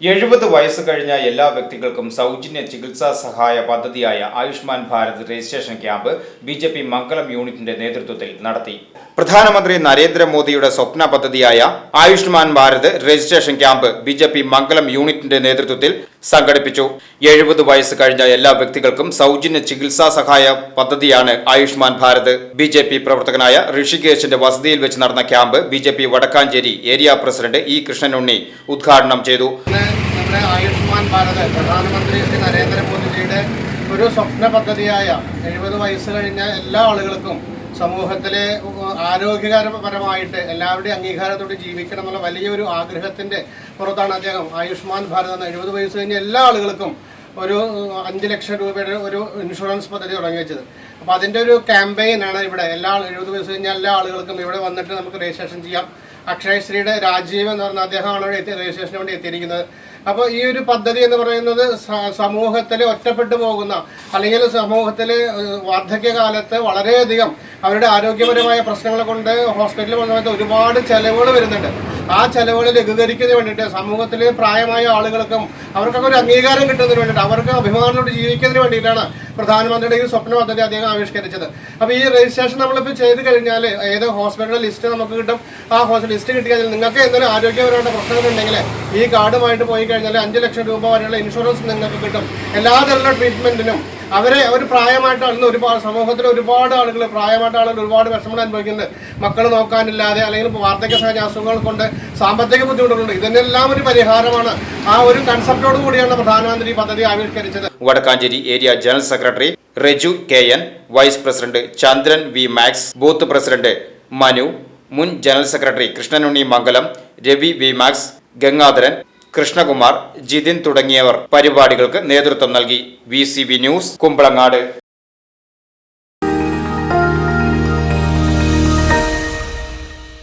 എഴുപത് വയസ്സ് കഴിഞ്ഞ എല്ലാ വ്യക്തികൾക്കും സൗജന്യ ചികിത്സാ സഹായ പദ്ധതിയായ Ayushman Bharat registration camp B J P Mangalam യൂണിറ്റിന്റെ നേതൃത്വത്തിൽ നടത്തി. പ്രധാനമന്ത്രി നരേന്ദ്രമോദിയുടെ സ്വപ്ന പദ്ധതിയായ Ayushman Bharat registration camp B J P Mangalam യൂണിറ്റിന്റെ നേതൃത്വത്തിൽ സംഘടിപ്പിച്ചു. എഴുപത് വയസ്സ് കഴിഞ്ഞ എല്ലാ വ്യക്തികൾക്കും സൗജന്യ ചികിത്സാ സഹായ പദ്ധതിയാണ് Ayushman Bharat. B J P പ്രവർത്തകനായ ഋഷികേശിന്റെ വസതിയിൽ വെച്ച് നടന്ന camp B J P Vadakkanchery area president E Krishnanunni ഉദ്ഘാടനം ചെയ്തു. നമ്മുടെ ആയുഷ്മാൻ ഭാരത് പ്രധാനമന്ത്രി ശ്രീ നരേന്ദ്രമോദിജിയുടെ ഒരു സ്വപ്ന പദ്ധതിയായ എഴുപത് വയസ്സ് കഴിഞ്ഞ എല്ലാ ആളുകൾക്കും സമൂഹത്തിലെ ആരോഗ്യകരപരമായിട്ട് എല്ലാവരുടെയും അംഗീകാരത്തോടെ ജീവിക്കണം എന്നുള്ള വലിയൊരു ആഗ്രഹത്തിന്റെ പുറത്താണ് അദ്ദേഹം ആയുഷ്മാൻ ഭാരത് എന്ന എഴുപത് വയസ്സ് കഴിഞ്ഞ എല്ലാ ആളുകൾക്കും ഒരു അഞ്ച് ലക്ഷം രൂപയുടെ ഒരു ഇൻഷുറൻസ് പദ്ധതി തുടങ്ങി വെച്ചത്. അപ്പോൾ അതിന്റെ ഒരു ക്യാമ്പയിനാണ് ഇവിടെ എല്ലാ എഴുപത് വയസ്സ് കഴിഞ്ഞ എല്ലാ ആളുകൾക്കും ഇവിടെ വന്നിട്ട് നമുക്ക് രജിസ്ട്രേഷൻ ചെയ്യാം. അക്ഷയശ്രീയുടെ രാജീവ് എന്ന് പറഞ്ഞ അദ്ദേഹമാണ് രജിസ്ട്രേഷന് വേണ്ടി എത്തിയിരിക്കുന്നത്. അപ്പോൾ ഈ ഒരു പദ്ധതി എന്ന് പറയുന്നത് സമൂഹത്തിൽ ഒറ്റപ്പെട്ടു പോകുന്ന അല്ലെങ്കിൽ സമൂഹത്തിൽ വാർദ്ധക്യകാലത്ത് വളരെയധികം അവരുടെ ആരോഗ്യപരമായ പ്രശ്നങ്ങൾ കൊണ്ട് ഹോസ്പിറ്റലിൽ വന്ന സമയത്ത് ഒരുപാട് ചെലവുകൾ വരുന്നുണ്ട്. ആ ചെലവുകൾ ലഘൂകരിക്കുന്നതിന് വേണ്ടിയിട്ട് സമൂഹത്തിൽ പ്രായമായ ആളുകൾക്കും അവർക്കൊക്കെ ഒരു അംഗീകാരം കിട്ടുന്നതിന് വേണ്ടിയിട്ട് അവർക്ക് അഭിമാനത്തോട് ജീവിക്കുന്നതിന് വേണ്ടിയിട്ടാണ് പ്രധാനമന്ത്രിയുടെ ഈ സ്വപ്ന പദ്ധതി അദ്ദേഹം ആവിഷ്കരിച്ചത്. അപ്പോൾ ഈ രജിസ്ട്രേഷൻ നമ്മളിപ്പോൾ ചെയ്ത് കഴിഞ്ഞാൽ ഏത് ഹോസ്പിറ്റലിലെ ലിസ്റ്റ് നമുക്ക് കിട്ടും? ആ ഹോസ്പിറ്റൽ ലിസ്റ്റ് കിട്ടി കഴിഞ്ഞാൽ നിങ്ങൾക്ക് എന്തെങ്കിലും ആരോഗ്യപരമായിട്ട് പ്രശ്നങ്ങളുണ്ടെങ്കിൽ ഈ കാർഡുമായിട്ട് പോയി കഴിഞ്ഞാൽ അഞ്ച് ലക്ഷം രൂപ വരെയുള്ള ഇൻഷുറൻസ് നിങ്ങൾക്ക് കിട്ടും. എല്ലാ തരത്തിലുള്ള ട്രീറ്റ്മെന്റിനും അവരെ ഒരു പ്രായമായിട്ടാണ് ഒരുപാട് സമൂഹത്തിൽ ഒരുപാട് ആളുകൾ പ്രായമായിട്ട് ആളുകൾ ഒരുപാട് വിഷമങ്ങൾ അനുഭവിക്കുന്നുണ്ട് മക്കൾ നോക്കാനില്ലാതെ അല്ലെങ്കിൽ വാർദ്ധക്യ സഹജ അസുഖങ്ങൾ കൊണ്ട് സാമ്പത്തിക ബുദ്ധിമുട്ടുകളുണ്ട്. ഇതിനെല്ലാം ഒരു പരിഹാരമാണ്. ആ ഒരു കൺസെപ്റ്റോട് കൂടിയാണ് പ്രധാനമന്ത്രി പദ്ധതി ആവിഷ്കരിച്ചത്. Vadakkanchery area general secretary Reju K N vice president Chandran V max booth president Manu മുൻ general secretary Krishnanunni Mangalam Ravi V max Gangadharan Krishnakumar Jithin തുടങ്ങിയവർ പരിപാടികൾക്ക് നേതൃത്വം നൽകി. V news Kumbalangad.